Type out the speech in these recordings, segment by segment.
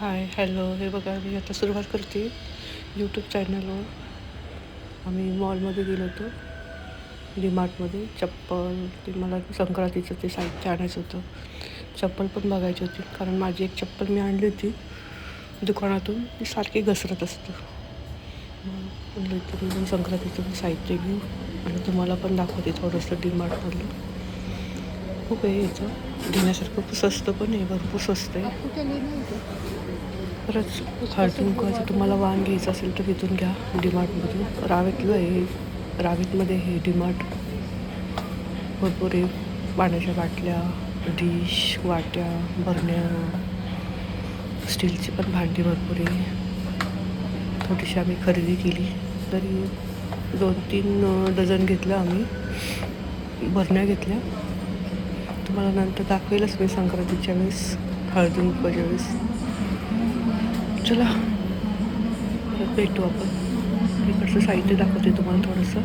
Hi hello हे बघा मी आता सुरुवात करते यूट्यूब चॅनलवर आम्ही मॉलमध्ये गेलो होतो. डीमार्टमध्ये चप्पल ते मला संक्रांतीचं ते साहित्य आणायचं होतं. चप्पल पण बघायची होती कारण माझी एक चप्पल मी आणली होती दुकानातून. ती सारखी घसरत असतं. संक्रांतीचं मी साहित्य घेऊ आणि तुम्हाला पण दाखवते थोडंसं डीमार्टमधलं खूप आहे याचं घेण्यासारखं खूप स्वस्त पण आहे भरपूर स्वस्त आहे. आपको क्या लेना खरंच तुम्हाला वाण घ्यायचं असेल तर तिथून घ्या डीमार्टमधून. रावेतलं आहे रावेतमध्ये हे डीमार्ट. भरपूर आहे. पाण्याच्या बाटल्या डिश वाट्या बरण्या स्टीलची पण भांडी भरपूर आहे. थोडीशी आम्ही खरेदी केली. तरी दोन तीन डझन घेतलं आम्ही. बरण्या घेतल्या. तुम्हाला नंतर दाखवेलच मी संक्रांतीच्या वेळेस हळदी कुंकवाच्या वेळेस. चला परत भेटू आपण. इकडचं साहित्य दाखवते तुम्हाला थोडंसं.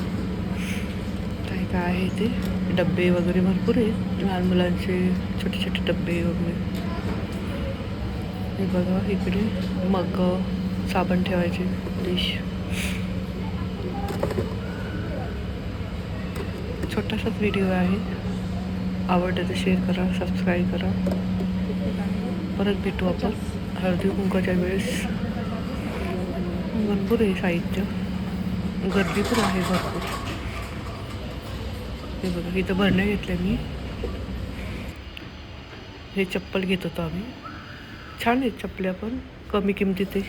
काय काय आहे ते? डब्बे वगैरे भरपूर आहे लहान मुलांचे छोटे छोटे डब्बे वगैरे. हे बघा इकडे मग साबण ठेवायचे डिश. छोटासाच व्हिडिओ आहे. आवडलं तर शेअर करा सबस्क्राईब करा. परत भेटू आपण हळदी कुंकाच्या वेळेस. भरपूर आहे साहित्य. गर्दी पण आहे भरपूर. हे बघा इथं भरण्या घेतल्या मी. हे चप्पल घेत होतो आम्ही. छान आहेत चपल्या पण कमी किमतीत आहे.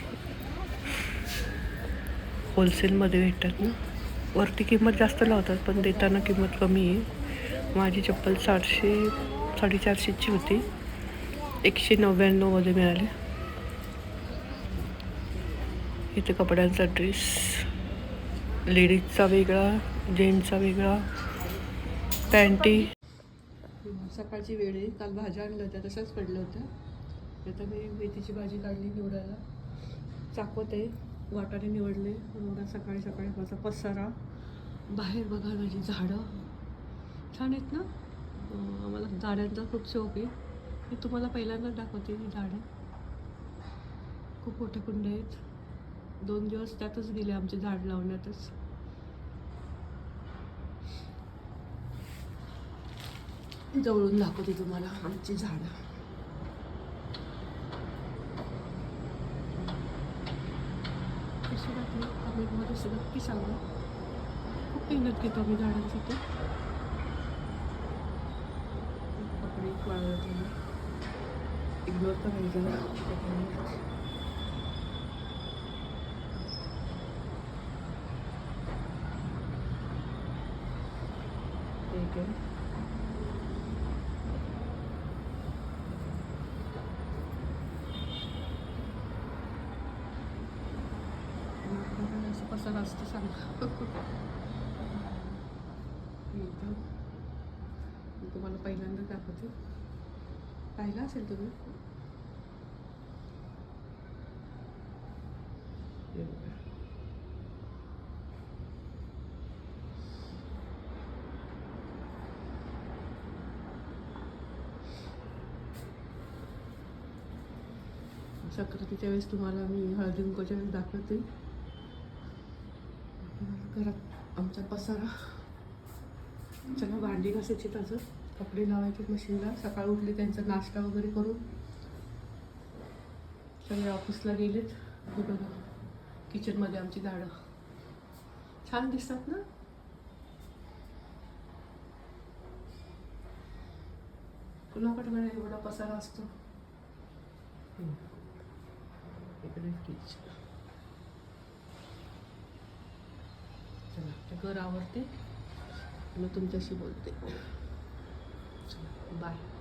होलसेलमध्ये भेटतात ना. वरती किंमत जास्त लावतात पण देताना किंमत कमी आहे. माझी चप्पल चारशे साडेचारशेची होती. एकशे नव्याण्णवमध्ये मिळाली. इथे कपड्यांचा ड्रेस लेडीजचा वेगळा जेंट्सचा वेगळा पॅन्टी सकाळची वेळ आहे. काल भाज्या आणल्या होत्या तशाच पडल्या होत्या. आता मी मेथीची भाजी काढली निवडायला. चाकवत आहे वाटाणे निवडले. एवढा सकाळी सकाळी माझा पसारा. बाहेर बघा माझी झाडं. छान आहेत ना? आम्हाला झाडांचा खूप शौक आहे. मी तुम्हाला पहिल्यांदाच दाखवते ही झाडं. खूप मोठे कुंड आहेत. दोन दिवस त्यातच गेले आमचे झाड लावण्यातच. जवळून दाखवते तुम्हाला आमची झाडं. कशी वाटली? कमेंटमध्ये सगळं नक्की सांगा. खूप मेहनत घेतो आम्ही झाडांसाठी. ठीक आहे बघा, असं पसारा असतं सांगा इथं मी तुम्हाला दाखवते पाहिला असेल तुम्ही. संक्रांतीच्या वेळेस तुम्हाला मी हळदी कुंकवाच्या वेळेस दाखवते. घरात आमचा पसारा. त्यांना भांडी घासायची तसंच कपडे लावायचे मशीनला. सकाळी उठले त्यांचा नाश्ता वगैरे करून. सगळे ऑफिसला गेलेत. कुठं बघा किचनमध्ये आमची झाडं. छान दिसतात ना? कुणाकडे मला एवढा पसारा असतो. इकडे फ्रीज चला घर आवडते मग तुमच्याशी बोलते. बाय